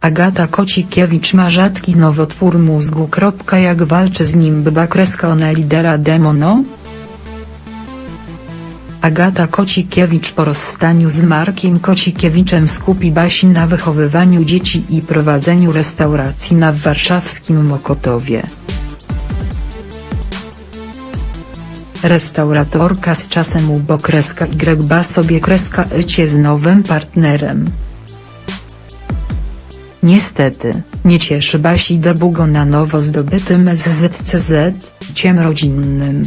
Agata Kocikiewicz ma rzadki nowotwór mózgu. Jak walczy z nim byba kreska ona lidera demono? Agata Kocikiewicz po rozstaniu z Markiem Kocikiewiczem skupi Basi na wychowywaniu dzieci i prowadzeniu restauracji na warszawskim Mokotowie. Restauratorka z czasem ubo kreska Y ba sobie kreska ycie z nowym partnerem. Niestety, nie cieszy Basi debugo na nowo zdobytym SZCZ, ciem rodzinnym.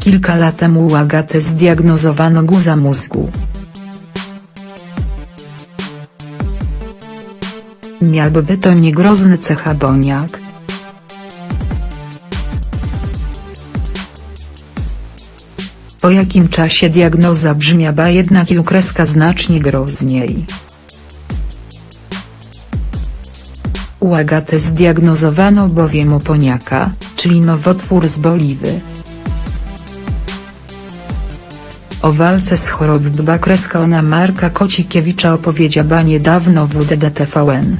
Kilka lat temu u Agaty zdiagnozowano guza mózgu. Miałby to niegrozny cechaboniak. Po jakim czasie diagnoza brzmiała jednak i ukreska znacznie grozniej. U Agaty zdiagnozowano bowiem oponiaka, czyli nowotwór zboliwy. O walce z chorobą kreska ona Marka Kocikiewicza opowiedziała niedawno WDDTVN.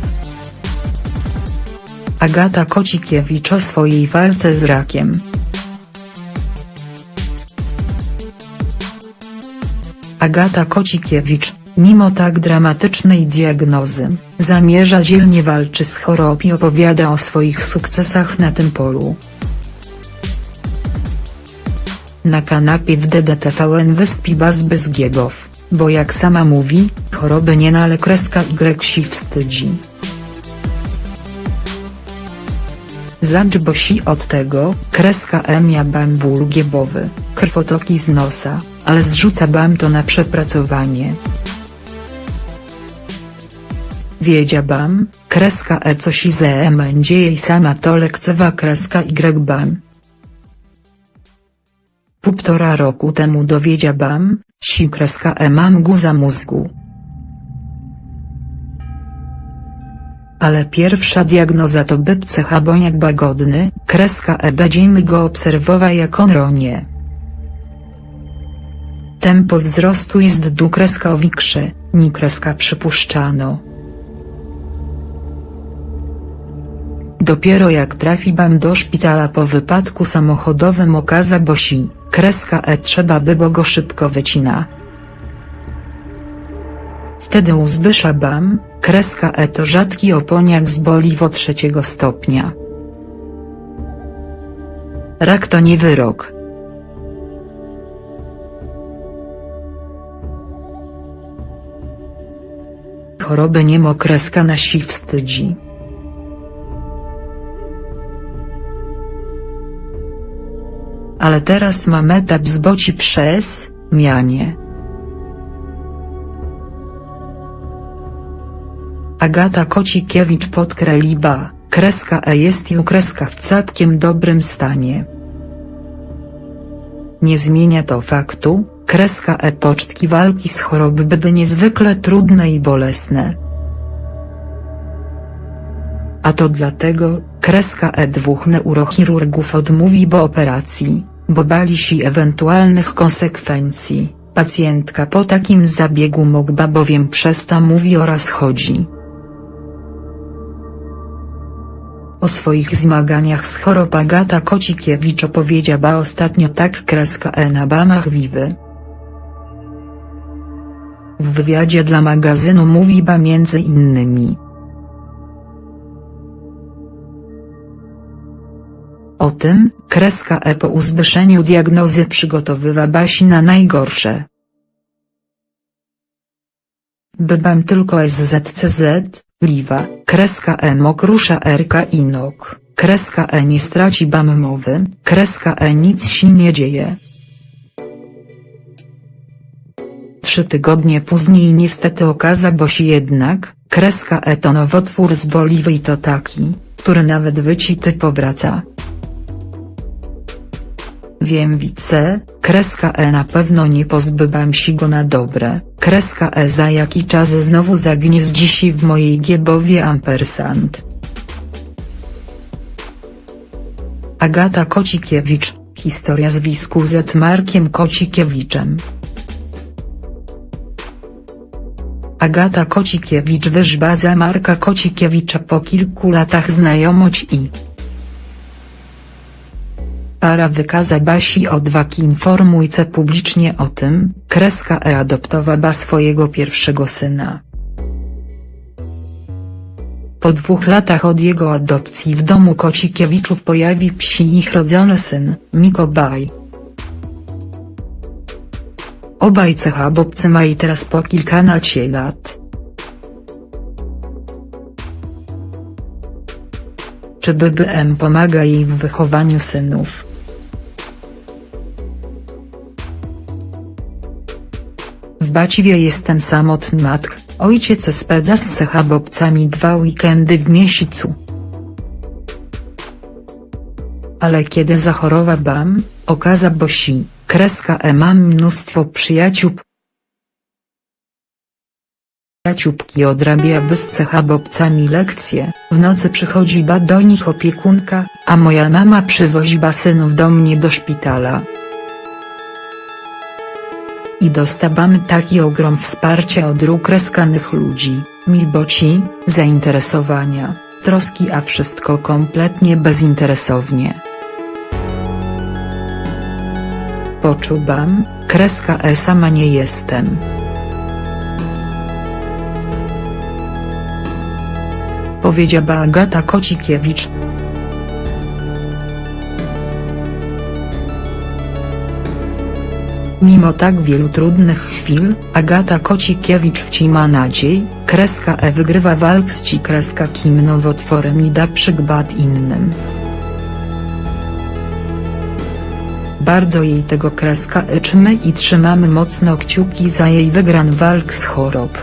Agata Kocikiewicz o swojej walce z rakiem. Agata Kocikiewicz, mimo tak dramatycznej diagnozy, zamierza dzielnie walczy z chorobą i opowiada o swoich sukcesach na tym polu. Na kanapie w DDTVN wyspí Baz Bezgiegow, bo jak sama mówi, choroby nie no ale kreska Y si wstydzi. Zacz bosi od tego, kreska emia bam ból giebowy, krwotoki z nosa, ale zrzuca bam to na przepracowanie. Wiedzia bam, kreska e coś i ze jej sama to lekcewa kreska Y bam. Półtora roku temu dowiedzia bam, si kreska e mam guza mózgu. Ale pierwsza diagnoza to bypce chaboniak bagodny, kreska e będziemy go obserwować jak on ronie. Tempo wzrostu jest du kreska owikrze, ni kreska przypuszczano. Dopiero jak trafi bam do szpitala po wypadku samochodowym okaza bosi, kreska e trzeba by bo go szybko wycina. Wtedy u Zbysza bam, kreska e to rzadki oponiak z boliwo trzeciego stopnia. Rak to nie wyrok. Choroby niemo kreska nasi wstydzi. Ale teraz mam etap zboci przez, mianie. Agata Kocikiewicz podkreliba, kreska E jest i kreska w całkiem dobrym stanie. Nie zmienia to faktu, kreska E pocztki walki z choroby były niezwykle trudne i bolesne. A to dlatego, kreska E dwóch neurochirurgów odmówi bo operacji, bo bali się ewentualnych konsekwencji. Pacjentka po takim zabiegu mogła bowiem przez to mówi oraz chodzi. O swoich zmaganiach z chorobą Agata Kocikiewicz opowiedziała ostatnio tak kreska E na Bamach Wiwy. W wywiadzie dla magazynu mówi ba między innymi. O tym, kreska E po uzbyszeniu diagnozy przygotowywa Basi na najgorsze. Bybam tylko SZCZ, Liwa, kreska E mokrusza Rka Inok, kreska E nie straci bam mowy, kreska E nic się nie dzieje. Trzy tygodnie później niestety okaza bo się jednak, kreska E to nowotwór zboliwy i to taki, który nawet wycity powraca. Wiem wice, kreska E na pewno nie pozbywam się go na dobre, kreska E za jaki czas znowu zagnieździ się w mojej giebowie ampersand. Agata Kocikiewicz, historia zwisku z Markiem Kocikiewiczem. Agata Kocikiewicz wyżba za Marka Kocikiewicza po kilku latach znajomość i Para wykaza Basi odwagi informujce publicznie o tym, kreska E adoptowała swojego pierwszego syna. Po dwóch latach od jego adopcji w domu Kocikiewiczów pojawi psi ich rodzony syn, Mikołaj. Obaj cechabobcy mają teraz po kilkanaście lat. Czy BBM pomaga jej w wychowaniu synów? W Baciwie jestem samotny matk, ojciec spędza z cechabobcami dwa weekendy w miesiącu. Ale kiedy zachorowałam, okaza Bosi, kreska E mam mnóstwo przyjaciół. Przyjaciółki odrabia z cechabobcami lekcje, w nocy przychodzi ba do nich opiekunka, a moja mama przywozi ba synów do mnie do szpitala. I dostawamy taki ogrom wsparcia od róg kreskanych ludzi, milboci, zainteresowania, troski a wszystko kompletnie bezinteresownie. Poczułam, kreska E sama nie jestem. Powiedziała Agata Kocikiewicz. Mimo tak wielu trudnych chwil, Agata Kocikiewicz wcima nadziei, kreska E wygrywa walk z ci kreska Kim nowotworem i da przykład innym. Bardzo jej tego kreska eczymy i trzymamy mocno kciuki za jej wygran walk z chorób.